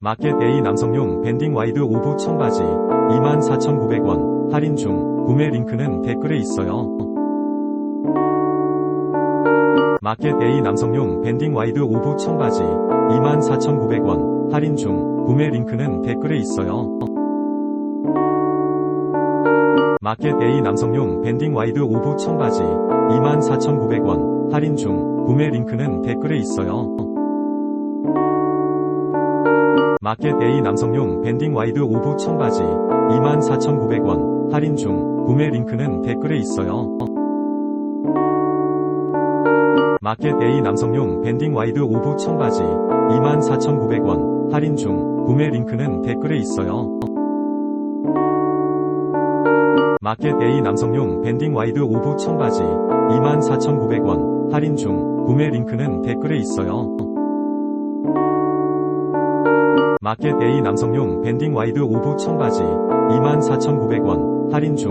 마켓 A 남성용 밴딩 와이드 오브 청바지 24,900원 할인 중 구매 링크는 댓글에 있어요. 마켓 A 남성용 밴딩 와이드 오브 청바지 24,900원 할인 중 구매 링크는 댓글에 있어요. 마켓 A 남성용 밴딩 와이드 오브 청바지 24,900원 할인 중 구매 링크는 댓글에 있어요. 마켓 A 남성용 밴딩 와이드 오브 청바지 24,900원 할인 중 구매 링크는 댓글에 있어요. 마켓 A 남성용 밴딩 와이드 오브 청바지 24,900원 할인 중 구매 링크는 댓글에 있어요. 마켓 A 남성용 밴딩 와이드 오브 청바지 24,900원 할인 중 구매 링크는 댓글에 있어요. 마켓 A 남성용 밴딩 와이드 오브 청바지 24,900원 할인 중